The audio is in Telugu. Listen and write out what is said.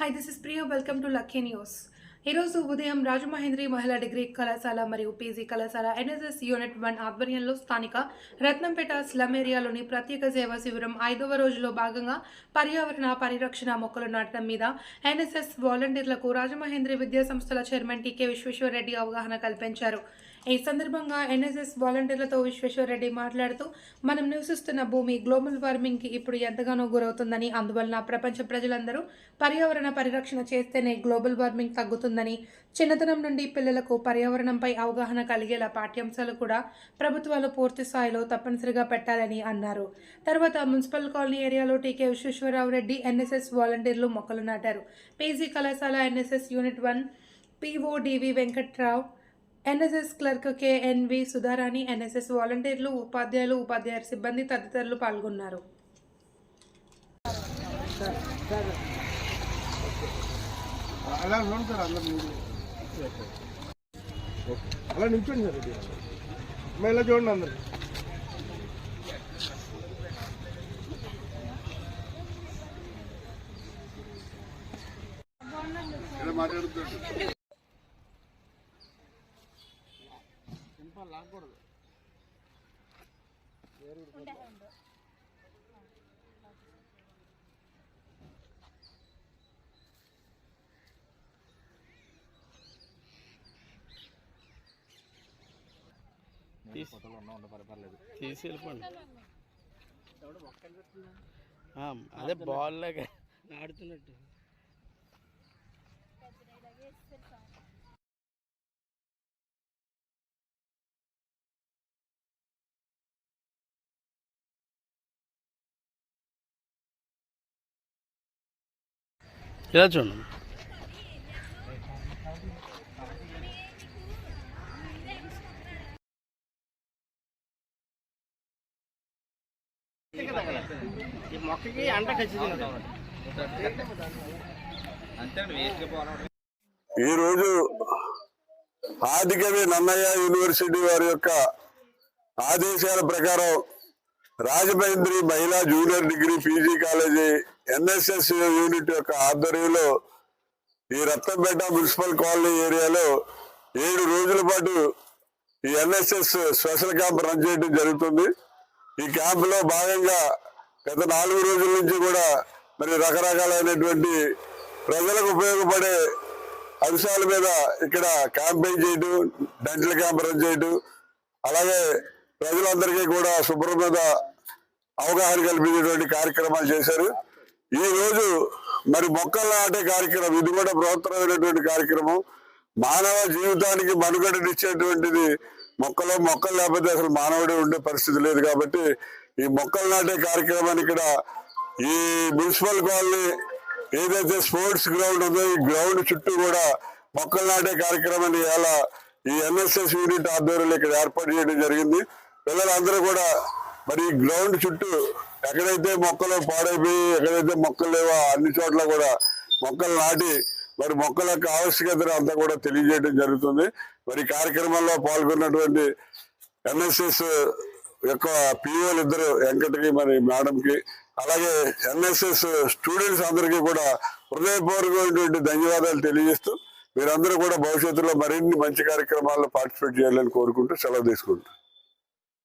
Hi this is Priya welcome to lucky news ఈరోజు ఉదయం రాజమహేంద్రి మహిళా డిగ్రీ కళాశాల మరియు పీజీ కళాశాల ఎన్ఎస్ఎస్ యూనిట్ వన్ ఆధ్వర్యంలో స్థానిక రత్నంపేట స్లమ్ ఏరియాలోని ప్రత్యేక సేవా శిబిరం ఐదవ రోజులో భాగంగా పర్యావరణ పరిరక్షణ మొక్కలు నాటడం మీద ఎన్ఎస్ఎస్ వాలంటీర్లకు రాజమహేంద్రి విద్యా సంస్థల చైర్మన్ టీకే విశ్వేశ్వరరెడ్డి అవగాహన కల్పించారు. ఈ సందర్భంగా ఎన్ఎస్ఎస్ వాలంటీర్లతో విశ్వేశ్వరరెడ్డి మాట్లాడుతూ మనం నివసిస్తున్న భూమి గ్లోబల్ వార్మింగ్కి ఇప్పుడు ఎంతగానో గురవుతుందని అందువలన ప్రపంచ ప్రజలందరూ పర్యావరణ పరిరక్షణ చేస్తేనే గ్లోబల్ వార్మింగ్ తగ్గుతుందని చిన్నతనం నుండి పిల్లలకు పర్యావరణంపై అవగాహన కలిగేలా పాఠ్యాంశాలు కూడా ప్రభుత్వాలు పూర్తి స్థాయిలో తప్పనిసరిగా పెట్టాలని అన్నారు. తర్వాత మున్సిపల్ కాలనీ ఏరియాలో టీకే విశ్వేశ్వరరావు రెడ్డి ఎన్ఎస్ఎస్ వాలంటీర్లు మొక్కలు నాటారు. పీజీ కళాశాల NSS unit one PODV Venkatrao NSS clerk KNV Sudharani NSS వాలంటీర్లు ఉపాధ్యాయులు ఉపాధ్యాయ సిబ్బంది తదితరులు పాల్గొన్నారు. అలా నిల్చోండి సార్ ఇలా చూడండి అందరు. నిల్చోండి మాట్లాడుతుంది లాగకూడదు. తీసి వెళ్ళిపోండి. అదే బాల్ లాగా. ఆడుతున్నట్టు. ఇలా చూడండి. ఈ మొక్కకి అంట ఖచ్చితంగా ఈ రోజు ఆదికవి నన్నయ్య యూనివర్సిటీ వారి యొక్క ఆదేశాల ప్రకారం రాజమహేంద్రి మహిళా junior degree PG college NSS unit యొక్క ఆధ్వర్యంలో ఈ రత్నపేట మున్సిపల్ కాలనీ ఏరియాలో ఏడు రోజుల పాటు ఈ ఎన్ఎస్ఎస్ స్పెషల్ క్యాంప్ రన్ చేయడం జరుగుతుంది. ఈ క్యాంప్లో భాగంగా గత నాలుగు రోజుల నుంచి కూడా మరి రకరకాలైనటువంటి ప్రజలకు ఉపయోగపడే అంశాల మీద ఇక్కడ క్యాంపెయిన్ చేయడం డెంటల్ క్యాంప్ రన్ చేయడం అలాగే ప్రజలందరికీ కూడా శుభ్రం మీద అవగాహన కల్పించేటువంటి కార్యక్రమాలు చేశారు. ఈ రోజు మరి మొక్కలు నాటే కార్యక్రమం ఇది కూడా బృహత్తరమైనటువంటి కార్యక్రమం. మానవ జీవితానికి మనుగడనిచ్చేటువంటిది మొక్కలు మొక్కలు లేకపోతే అసలు మానవుడే ఉండే పరిస్థితి లేదు కాబట్టి ఈ మొక్కలు నాటే కార్యక్రమాన్ని ఇక్కడ ఈ మున్సిపల్ కాలనీ ఏదైతే స్పోర్ట్స్ గ్రౌండ్ ఉందో ఈ గ్రౌండ్ చుట్టూ కూడా మొక్కలు నాటే కార్యక్రమాన్ని ఇలా ఈ ఎన్ఎస్ఎస్ యూనిట్ ఆధ్వర్యంలో ఇక్కడ ఏర్పాటు చేయడం జరిగింది. పిల్లలందరూ కూడా మరి గ్రౌండ్ చుట్టూ ఎక్కడైతే మొక్కలు పాడైపోయి ఎక్కడైతే మొక్కలు లేవో అన్ని చోట్ల కూడా మొక్కలు నాటి మరి మొక్కల యొక్క ఆవశ్యకతను అంతా కూడా తెలియజేయడం జరుగుతుంది. మరి కార్యక్రమంలో పాల్గొన్నటువంటి ఎన్ఎస్ఎస్ యొక్క పిఓలు ఇద్దరు వెంకటకి మరి మేడంకి అలాగే ఎన్ఎస్ఎస్ స్టూడెంట్స్ అందరికీ కూడా హృదయపూర్వకమైనటువంటి ధన్యవాదాలు తెలియజేస్తూ మీరందరూ కూడా భవిష్యత్తులో మరిన్ని మంచి కార్యక్రమాల్లో పార్టిసిపేట్ చేయాలని కోరుకుంటూ సెలవు తీసుకుంటాం